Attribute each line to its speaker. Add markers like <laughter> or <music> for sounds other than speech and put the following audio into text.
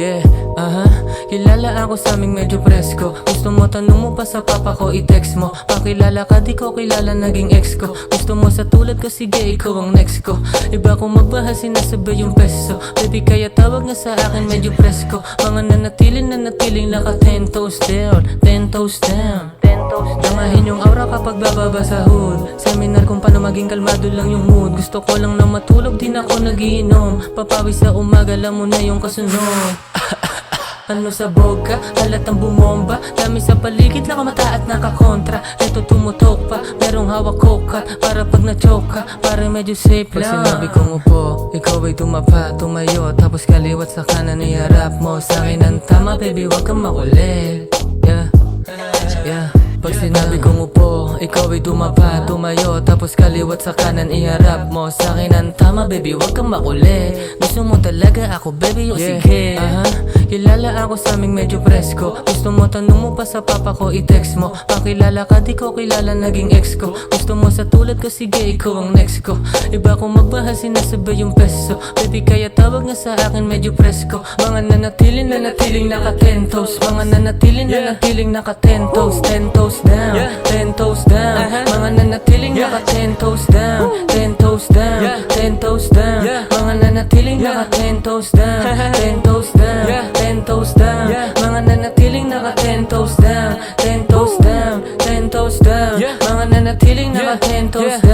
Speaker 1: Yeah, aha Kilala ako sa aming medyo presko. Gusto mo tanong mo pa sa papa ko i-text mo. Pakilala ka di ko kilala naging ex ko. Gusto mo sa tulad ko sige ikaw ang next ko. Iba kung magbahal sinasabay yung peso. Baby kaya tawag nga sa akin medyo presko. Mga nanatiling nanatiling naka 10 toes down 10 toes down. Dangahin yung aura kapag bababa sa hood. Seminar kung paano maging kalmado lang yung mood. Gusto ko lang na matulog din ako nagiinom. Papawi sa umaga alam mo na yung kasunod Ano sa boga, halatang bumomba. Dami sa paligid, nakamata at nakakontra. Ito tumutok pa, merong hawak kokat Para pag na-choke ka, para medyo safe lang. Pag sinabi kong upo, ikaw ay tumapa, tumayo. Tapos kaliwat sa kanan iharap mo Sa akin ang tama, baby, wag kang makulit. Yeah, yeah. Pag sinabi kong upo, ikaw ay dumapa, tumayo Tapos kaliwat sa kanan iharap mo. Sa akin ang tama baby, wag kang makuli. Gusto mo talaga ako baby, o sige. Aha, kilala ako sa aming medyo presko. Gusto mo tanong mo pa sa papa ko i-text mo. Pakilala ka di ko kilala naging ex ko. Gusto mo sa tulad ko sige ikaw ang next ko. Iba kung magbahal sinasabay yung peso. Baby kaya tawag nga sa akin medyo presko. Mga nanatiling nanatiling naka 10 toes. Mga nanatiling nanatiling naka 10 toes 10 toes down. 10 toes down. Mga nanatiling naka 10 toes down. <laughs> 10 toes down. 10 toes down. Mga nanatiling naka 10 toes down. 10 toes down. 10 toes down. Mga nanatiling naka 10 toes down. 10 toes down. 10 toes down. Mga nanatiling naka 10 toes down